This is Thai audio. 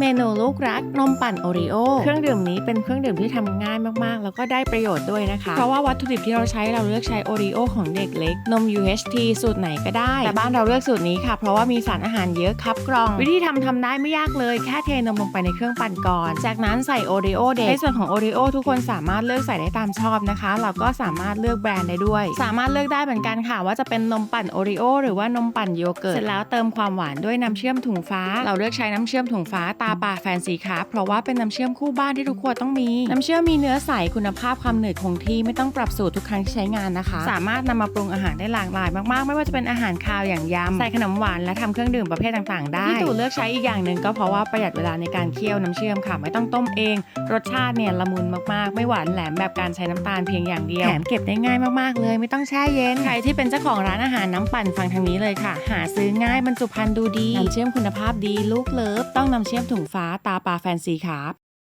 เมนูลูกรักนมปั่นโอรีโอเครื่องดื่มนี้เป็นเครื่องดื่มที่ทำง่ายมากๆ แล้วก็ได้ประโยชน์ด้วยนะคะ เพราะว่าวัตถุดิบที่เราใช้เราเลือกใช้โอรีโอของเด็กเล็ก นม UHT สูตรไหนก็ได้ แต่บ้านเราเลือกสูตรนี้ค่ะ เพราะว่ามีสารอาหารเยอะครับกรอง วิธีทำทำได้ไม่ยากเลยแค่เทนมลงไปในเครื่องปั่นก่อน จากนั้นใส่โอรีโอเด็กในส่วนของโอรีโอทุกคนสามารถเลือกใส่ได้ตามชอบนะคะ เราก็สามารถเลือกแบรนด์ได้ด้วย สามารถเลือกได้เหมือนกันค่ะ ว่าจะเป็นนมปั่นโอรีโอหรือว่านมปั่นโยเกิร์ตเสร็จแล้วเติมความหวานด้วยน้ำเชื่อมถุงฟ้า เราเลือกใช้น้ำเชื่อมถุงฟ้าตาปาแฟนซีครับเพราะว่าเป็นน้ำเชื่อมคู่บ้านที่ทุกคนต้องมี น้ำเชื่อมมีเนื้อใสคุณภาพความหนืดคงที่ไม่ต้องปรับสูตรทุกครั้งที่ใช้งานนะคะ สามารถนำมาปรุงอาหารได้หลากหลายมากๆ ไม่ว่าจะเป็นอาหารคาวอย่างยำใส่ขนมหวานและทำเครื่องดื่มประเภทต่างๆ ได้ที่ตู่เลือกใช้อีกอย่างหนึ่งก็เพราะว่าประหยัดเวลาในการเคี่ยวน้ำเชื่อมค่ะไม่ต้องต้มเอง รสชาติเนี่ยละมุนมากๆ ไม่หวานแหลมแบบการใช้น้ำตาลเพียงอย่างเดียวแถมเก็บได้ง่ายมากๆ เลยไม่ต้องแช่เย็นใครที่เป็นเจ้าของร้านอาหารน้ำปั่นฟังทางนี้เลยค่ะ หาซื้อง่ายบรรจุภัณฑ์ดูดีน้ำเชื่อมคุณภาพดีลูกเลิฟต้องน้ำเชื่อมถุงฟ้าตาปลาแฟนซีครับ